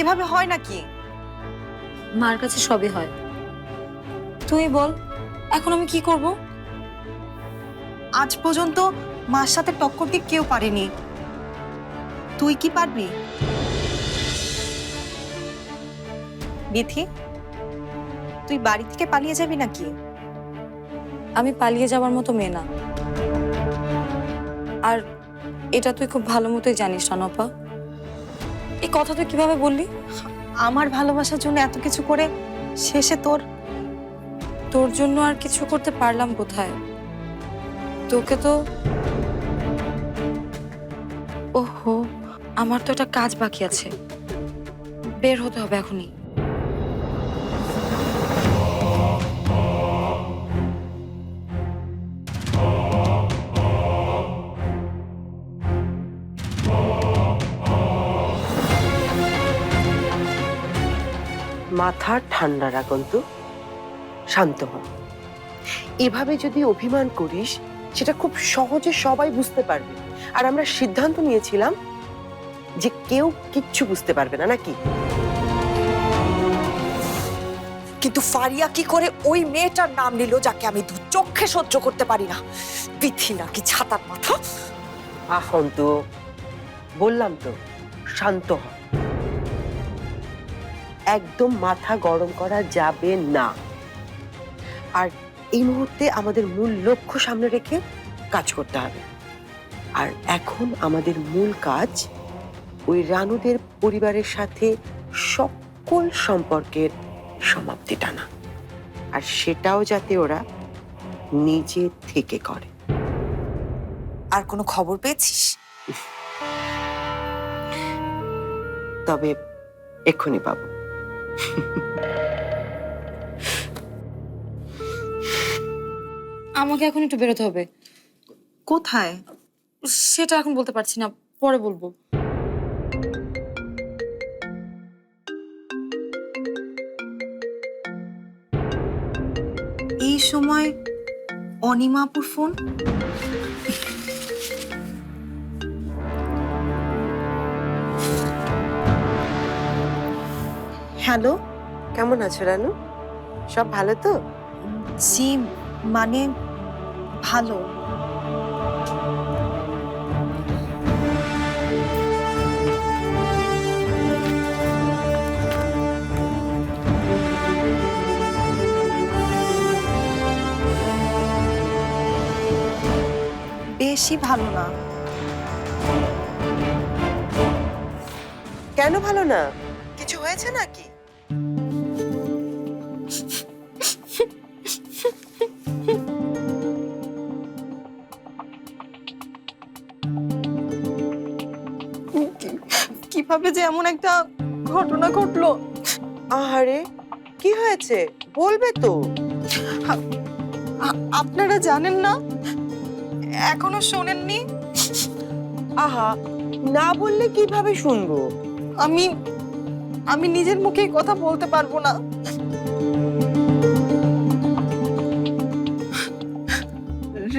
এভাবে হয় নাকি? মার কাছে সবই হয়। তুই বল এখন আমি কি করব? আজ পর্যন্ত মার সাথে টক্কর দিয়ে কেউ পারেনি। তুই কি পারবি? বিথি তুই বাড়ি থেকে পালিয়ে যাবি নাকি? আমি পালিয়ে যাওয়ার মতো মেয়ে না। আর এটা তুই খুব ভালো মতোই জানিস রানপা এই কথা তুই কীভাবে বললি? আমার ভালোবাসার জন্য এত কিছু করে শেষে তোর তোর জন্য আর কিছু করতে পারলাম কোথায়? তোকে তো ওহো, আমার তো একটা কাজ বাকি আছে। বের হতে হবে এখনই। মাথা ঠান্ডা রাখ অন্তু। শান্ত হ। এভাবে যদি অভিমান করিস, সেটা খুব সহজে সবাই বুঝতে পারবে। আর আমরা সিদ্ধান্ত নিয়েছিলাম যে কেউ কিচ্ছু বুঝতে পারবে না, নাকি? কিন্তু ফারিয়া কি করে ওই মেয়েটার নাম নিল যাকে আমি দু চোখে সহ্য করতে পারি না? পিথি নাকি ছাতার মাথা? আহ অন্তু, বললাম তো, শান্ত হ। একদম মাথা গরম করা যাবে না। আর এই মুহূর্তে আমাদের মূল লক্ষ্য সামনে রেখে কাজ করতে হবে। আর এখন আমাদের মূল কাজ ওই রানুদের পরিবারের সাথে সকল সম্পর্কের সমাপ্তি টানা। আর সেটাও যাতে ওরা নিজে থেকে করে। আর কোনো খবর পেয়েছিস? তবে এক্ষুনি পাবো। আমাকে এখন একটু বেরোতে হবে। কোথায়? সেটা এখন বলতে পারছি না পরে বলব। এই সময় অনিমাপুর ফোন? হ্যালো। কেমন আছো রানু? সব ভালো তো? জি মানে ভালো। বেশি ভালো না। কেন ভালো না? কিছু হয়েছে নাকি? কীভাবে যে এমন একটা ঘটনা ঘটলো। আহারে কি হয়েছে? বলবে তো। আপনারা জানেন না? এখনও শোনেননি? আহা না বললে কীভাবে শুনব? আমি আমি নিজের মুখে কথা বলতে পারব না।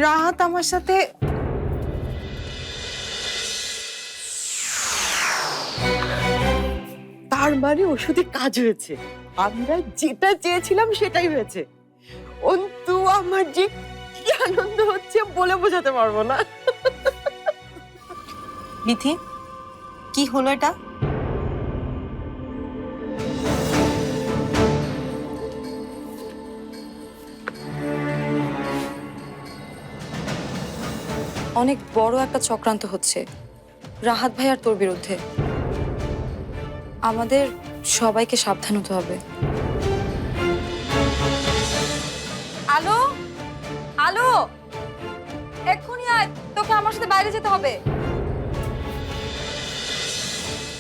রাহাত আমার সাথে তার মানে ওষুধে কাজ হয়েছে। আমরা যেটা চেয়েছিলাম সেটাই হয়েছে। অন্তু, আমার যে কি আনন্দ হচ্ছে বলে বোঝাতে পারব না। বিথি কি হলো এটা? অনেক বড় একটা চক্রান্ত হচ্ছে। রাহাত ভাই আর তোর বিরুদ্ধে। আমাদের সবাইকে সাবধান হতে হবে। আলো? আলো? এক্ষুনি আয় তোকে আমার সাথে বাইরে যেতে হবে।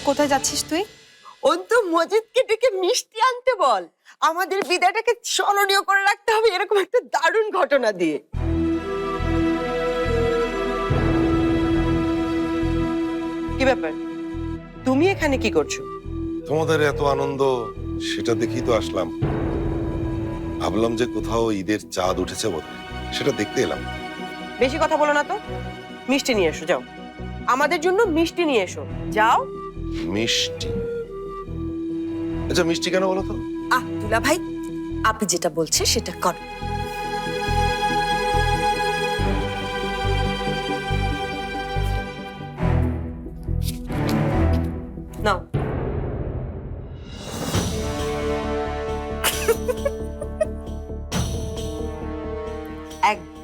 কোথায় যাচ্ছিস তুই? অন্তু মজিদকে ডেকে মিষ্টি আনতে বল। আমাদের বিদায়টাকে স্মরণীয় করে রাখতে হবে এরকম একটা দারুণ ঘটনা দিয়ে। কি ব্যাপার? তুমি এখানে কি করছ? তোমাদের এত আনন্দ সেটা দেখেই তো আসলাম। ভাবলাম যে কোথাও ঈদের চাঁদ উঠেছে বোধ সেটা দেখতে এলাম। বেশি কথা বলো না তো। মিষ্টি নিয়ে এসো যাও। আমাদের জন্য মিষ্টি নিয়ে এসো যাও। মিষ্টি? আচ্ছা মিষ্টি কেন বলো তো? আহ দুলা ভাই আপনি যেটা বলছেন সেটা কর। নাও।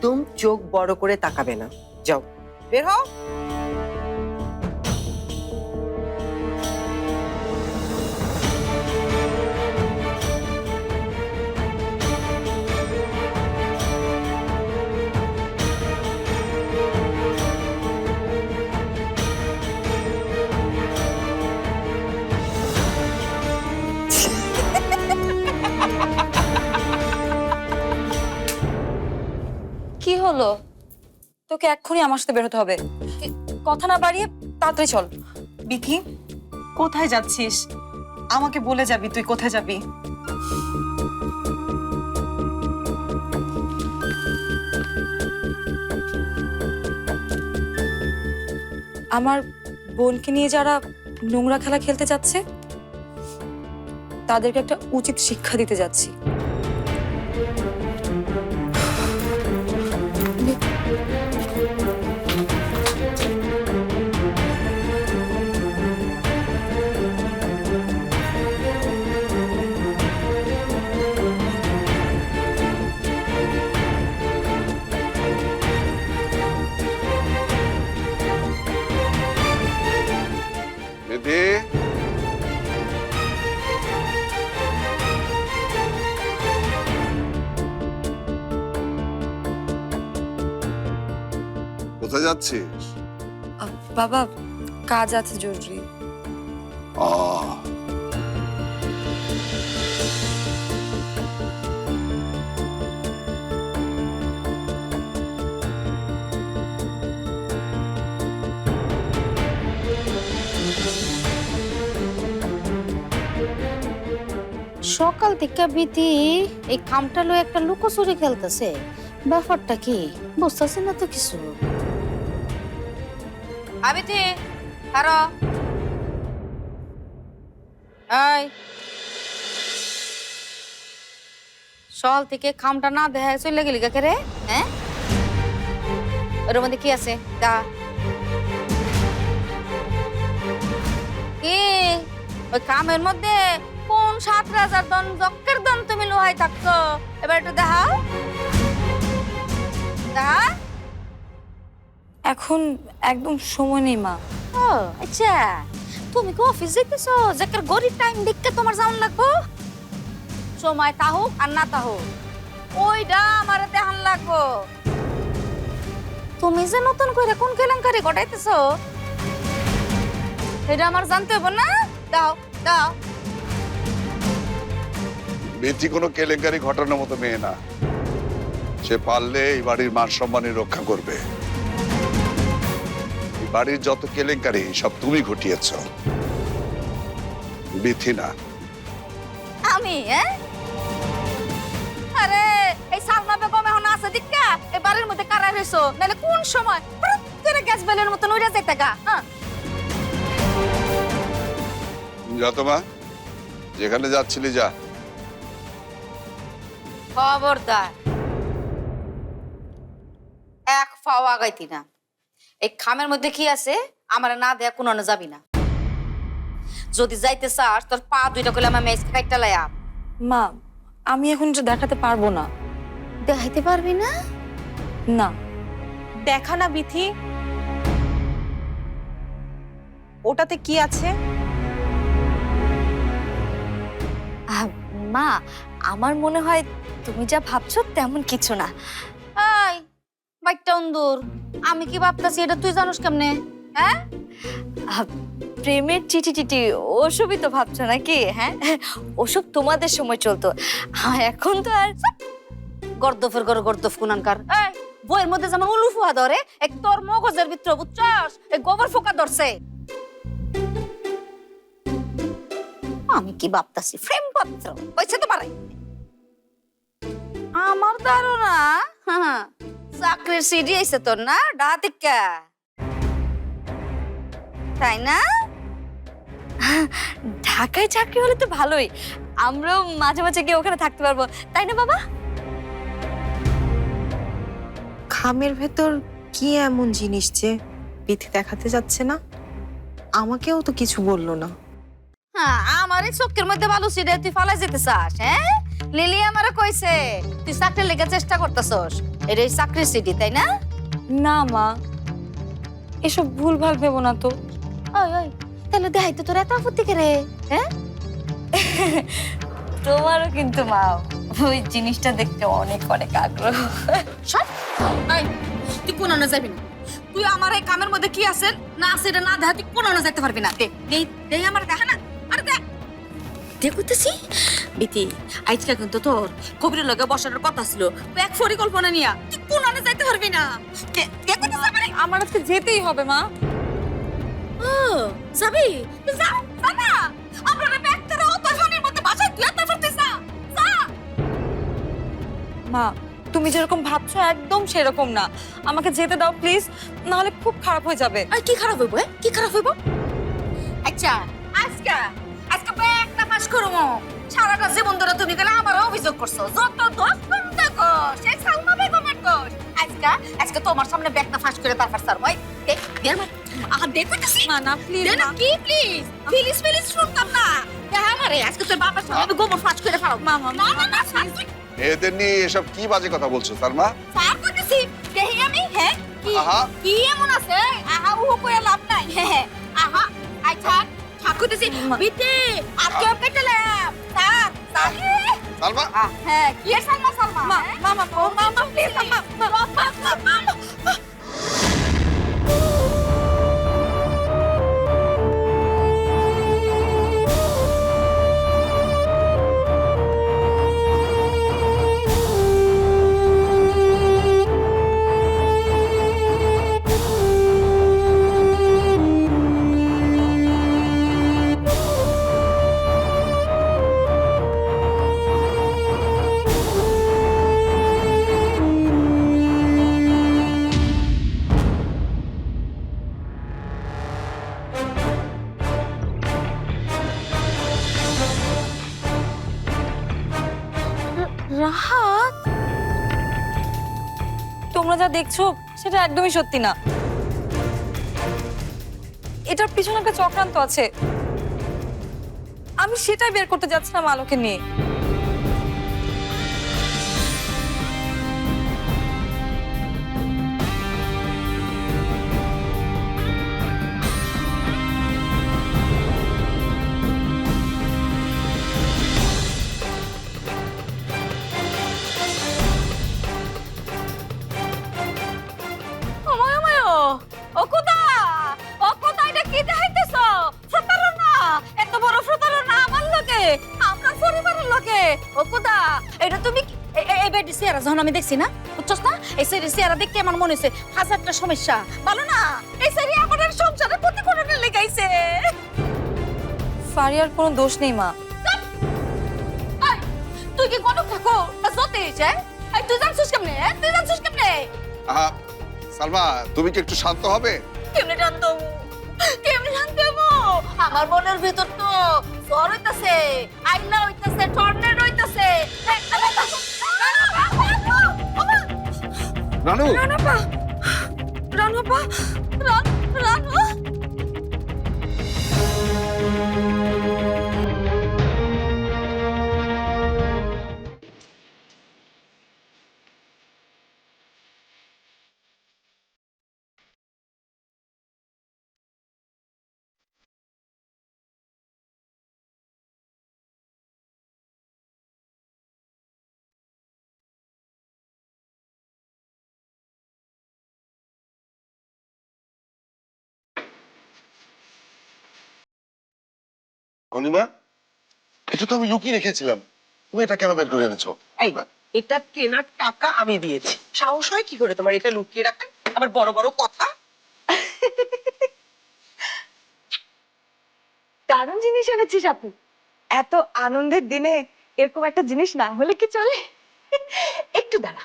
একদম চোখ বড় করে তাকাবে না। যাও বের হও। হলো? তোকে এক্ষুনি আমার সাথে বের হতে হবে। কথা না বাড়িয়ে তাড়াতাড়ি চল। বিথি কোথায় যাচ্ছিস? আমাকে বলে যাবি তুই কোথায় যাবি। আমার বোনকে নিয়ে যারা নোংরা খেলা খেলতে যাচ্ছে, তাদেরকে একটা উচিত শিক্ষা দিতে যাচ্ছি। Thank you. কোথায় যাচ্ছিস? বাবা কাজ আছে জরুরি। আহ সকাল থেকে বিতি এই কামটা লয়ে একটা লুকোচুরি খেলতেছে। ব্যাপারটা কি? বুঝতেছি না তো কিছু। আবিতি হারো। এই। সকাল থেকে কামটা না দেখা চলে গেলি কাকে রে? হ্যাঁ? ওর মধ্যে কি আছে? দা। কি? ওই কামের মধ্যে কোন সাত রাজার দন জক্কের দন তুমি লোহাই থাকছো? এবার একটু দেখাও। দেখা এখন একদম সময় নেই মা। ও আচ্ছা। তুমি কি অফিস যাইতেছো? যাকের গরিব টাইম দেখতে তোমার যাওয়ান লাগবো? সময় তা হোক আর না তা হোক ওইটা আমার দেখান লাগবো। তুমি যে নতুন করে কোন কেলেঙ্কারি ঘটাইতেছো? এটা আমার জানতে হবে না? দাও দাও। বেটি কোনো কেলেঙ্কারি ঘটানোর মতো মেয়ে না। সে পারলে এই বাড়ির মান সম্মানের রক্ষা করবে। বাড়ির যত কেলেঙ্কারি সব তুমি ঘটিয়েছ। বিথি না আমি আরে এই সালমা বেগম এখন আছে দিক্কা। এই বাড়ির মধ্যে কারা রইছো নাহলে কোন সময় করে গ্যাস বেলের মতন উড়ে যাইতে গা হ্যাঁ? যত মা যেখানে যাচ্ছিলি যা। খবরদার। এক ফাওয়া গাইতি না। এই খামের মধ্যে কি আছে? আমার না দেয়া কোনো যাবি না। যদি যাইতে চাস তোর পা দুইটা করলে আমার মেজ কাইটা লায়া মা আমি এখন এটা দেখাতে পারব না। দেখাইতে পারবি না? না। দেখা না বিথি। ওটাতে কি আছে? মা আমার মনে হয় তুমি যা ভাবছ তেমন কিছু না। বাইকটা অন্দুর। আমি কি ভাবতাছি এটা তুই জানোস কেমনে? হ্যাঁ? প্রেমের চিঠি চিঠি ওসবই তো ভাবছ নাকি? হ্যাঁ? ওসব তোমাদের সময় চলতো। হ্যাঁ এখন তো আর গর্দফের ঘরে গর্দফ কুনানকার। এই বইয়ের মধ্যে যেমন উলু ফুয়া ধরে এক তোর মগজের ভিতরে বুঝছস? এই গোবর ফোকা ধরছে। আমি কি ভাবতাছি? ফ্রেম পত্র হয়েছে তো পারে আমার ধারণা হ্যাঁ, চাকরির সিডি আইছে তোর না ডাহাতিকা তাই না? ঢাকায় চাকরি হলে তো ভালোই আমরাও মাঝে মাঝে গিয়ে ওখানে থাকতে পারব তাই না বাবা? খামের ভেতর কি এমন জিনিস যে বিথি দেখাতে যাচ্ছে না? আমাকেও তো কিছু বলল না। হ্যাঁ আমার এই চোখের মধ্যে ভালো ছিড়ে তুই ফালাই যেতে চাস হ্যাঁ? লিলি আমারও কইছে তুই চাকরি লেগে চেষ্টা করতেছস। এটা এই চাকরির সিটি তাই না? না মা। এসব ভুল ভালো ভেবো না তো। ওই ওই তাহলে দেখাইতে তোর এত আপত্তি কে রে হ্যাঁ? তোমারও কিন্তু মা ওই জিনিসটা দেখতে অনেক অনেক আগ্রহ। সব? তুই কোন না যাবি না? তুই আমার এই কামের মধ্যে কি আছে না আছে এটা না দেখা তুই কোন না যাইতে পারবি না? দে দে দে আমার দেখা না আরে দেখ দেখতেছি? বিতি আজকে কিন্তু তোর কবিরের লগে বসার কথা ছিল। এক পরিকল্পনা নিয়া তুই কোন যাইতে পারবি না। আমার? আমার আজকে যেতেই হবে মা। ও যাবি? যা যা না। আমরা ব্যাগ করে ও তোর মধ্যে বাসায় তুই তারপর তুই যা যা। মা তুমি যেরকম ভাবছ একদম সেরকম না। আমাকে যেতে দাও প্লিজ। নাহলে খুব খারাপ হয়ে যাবে। আর কি খারাপ হইব? কি খারাপ হইব? আচ্ছা আজকে আজকে পাস করব। সারাটা জীবন ধরে তুমি গেলে আমার অভিযোগ করছ। যত দোষ বন্ধ কর সেই সালমা বেগমের দোষ। আজকে আজকে তোমার সামনে ব্যাগটা ফাঁস করে তারপর স্যার ভাই দেখ দেখো তো না না প্লিজ না কি প্লিজ প্লিজ প্লিজ শুনতাম না। দেখ আমারে আজকে তোর বাবার সামনে আমি গোবর ফাঁস করে ফেলাম মামা, না না না মেয়েদের নিয়ে এসব কি বাজে কথা বলছো সালমা? স্যার কইতেছি দেহি আমি হ্যাঁ কি। কি এমন আছে? আহা উহু কইয়া লাভ নাই। হ্যাঁ আহা আই থাক। থাক কইতেছি বিতে আর কেউ কেটেলাম স্যার স্যার সালমা হ্যাঁ কি সালমা সালমা হ্যাঁ? মামা, মামা প্লিজ মামা মামা মামা দেখছ, সেটা একদমই সত্যি না। এটার পিছনে একটা চক্রান্ত আছে। আমি সেটাই বের করতে যাচ্ছিলাম আলোকে নিয়ে। দেখছি না বুঝছস না? এই সেরি চেহারা দেখতে আমার মনে হয়েছে হাজারটা সমস্যা। ভালো না? এই সেরি আমাদের সংসারে প্রতিফলনের লেগাইছে। ফারিয়ার কোনো দোষ নেই মা। আই, তুই কি গণক থাকো? না জতে এই তুই জানছিস কেমনে? হ্যাঁ? তুই জানছিস কেমনে? আহা সালমা তুমি কি একটু শান্ত হবে? কেমনে জানতো কেমনে জানতে আমার মনের ভিতর তো জ্বর হইতাছে আইনা হইতাছে টর্নেডো হইতাছে। রানু! রানাপা! রানাপা! Run run! অনিমা এটা তো আমি লুকিয়ে রেখেছিলাম। তুমি এটা কেন বের করে এনেছো? এই এটা কেনার টাকা আমি দিয়েছি। সাহস হয় কি করে তোমার এটা লুকিয়ে রাখেন আবার বড় বড় কথা। দারুণ জিনিস এনেছিস আপু। এত আনন্দের দিনে এরকম একটা জিনিস না হলে কি চলে? একটু দাঁড়া।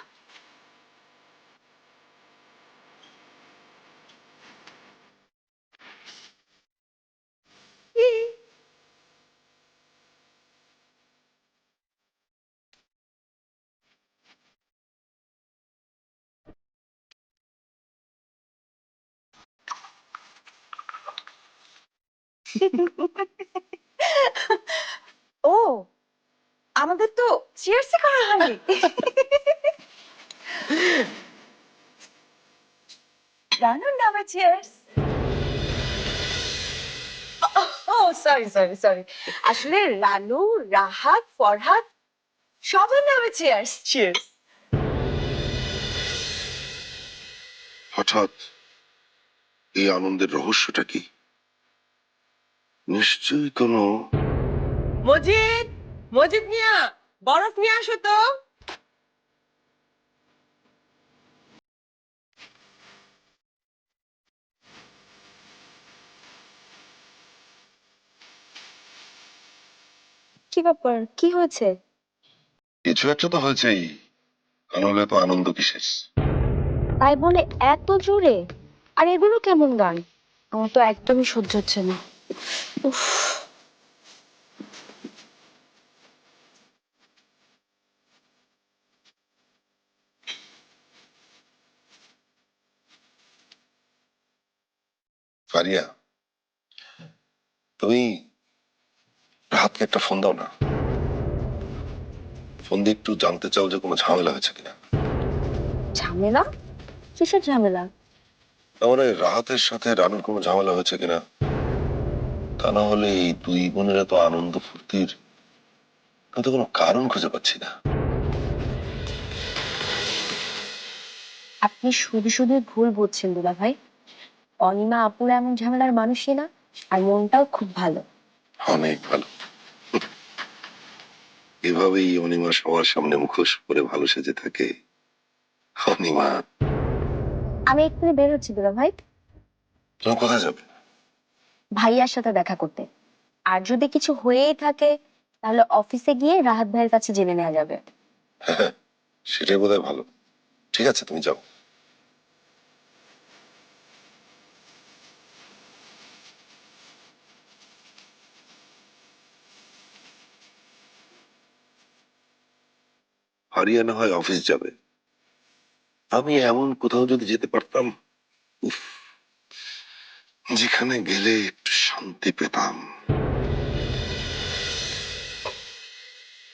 ও, আমাদের তো চিয়ার্স করা হয়নি। রানুর নামে চিয়ার্স সরি সরি সরি আসলে রানু, রাহাত, ফরহাদ, সবার নামে চিয়ার্স চিয়ার্স হঠাৎ এই আনন্দের রহস্যটা কি? নিশ্চয়ই কোনো। মজিদ মজিদ মিয়া বরফ নিয়ে আসো তো। কি ব্যাপার? কি হয়েছে? কিছু একটা তো হয়েছেই। আনলে তো আনন্দ কিসের? তাই বলে এত জোরে? আর এগুলো কেমন গান? আমার তো একদমই সহ্য হচ্ছে না। উফ। ফারিয়া তুমি রাহাতকে একটা ফোন দাও না। ফোন দিয়ে একটু জানতে চাও যে কোনো ঝামেলা হয়েছে কিনা। ঝামেলা? কিসের ঝামেলা? তার মানে রাহাতের সাথে রানুর কোনো ঝামেলা হয়েছে কিনা? তা না হলে এই দুই বোনের এত আনন্দ ফুর্তির আমি তো কোনো কারণ খুঁজে পাচ্ছি না। আপনি শুধু শুধু ভুল বুঝছেন দুলা ভাই। অনিমা আপুর এমন ঝামেলার মানুষই না আর মনটাও খুব ভালো। অনেক ভালো। এভাবেই অনিমা সবার সামনে মুখোশ করে ভালো সেজে থাকে। অনিমা। আমি এক্ষুনি বেরোচ্ছি দুলা ভাই। তুমি কোথায় যাবে? ভাইয়ার সাথে দেখা করতে। আর যদি কিছু হয়েই থাকে, তাহলে অফিসে গিয়ে রাহাত ভাইয়ের কাছে জেনে নেওয়া যাবে। সেটাই বোধহয় ভালো। ঠিক আছে, তুমি যাও। হরিয়ানা হয় অফিস যাবে। আমি এমন কোথাও যদি যেতে পারতাম, উফ যেখানে গেলে শান্তি পেতাম।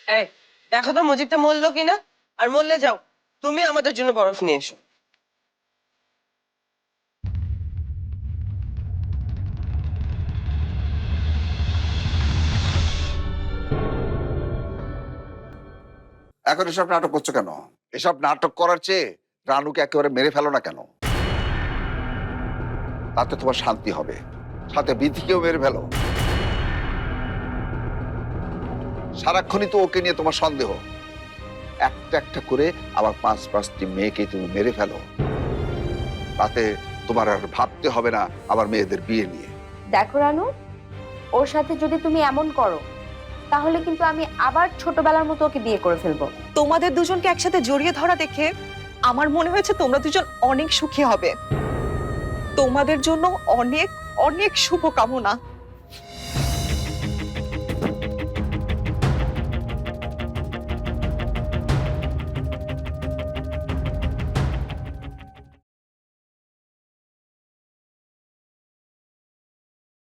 এই দেখো তো মজিদটা মরলো কিনা? আর মরলে যাও তুমি আমাদের জন্য বরফ নিয়ে এসো। এখন এসব নাটক করছ কেন? এসব নাটক করার চেয়ে রানুকে একেবারে মেরে ফেলো না কেন? তাতে তোমার শান্তি হবে। সাথে বিধিকেও মেরে ফেলো। সারাক্ষণই তো ওকে নিয়ে তোমার সন্দেহ। একটা একটা করে আবার পাঁচ পাঁচটি মেয়েকে তুমি মেরে ফেলো। তাতে তোমার আর ভাবতে হবে না আবার মেয়েদের বিয়ে নিয়ে। দেখো রানু ওর সাথে যদি তুমি এমন করো তাহলে কিন্তু আমি আবার ছোটবেলার মতো ওকে বিয়ে করে ফেলব। তোমাদের দুজনকে একসাথে জড়িয়ে ধরা দেখে আমার মনে হয়েছে তোমরা দুজন অনেক সুখী হবে। তোমাদের জন্য অনেক অনেক শুভ কামনা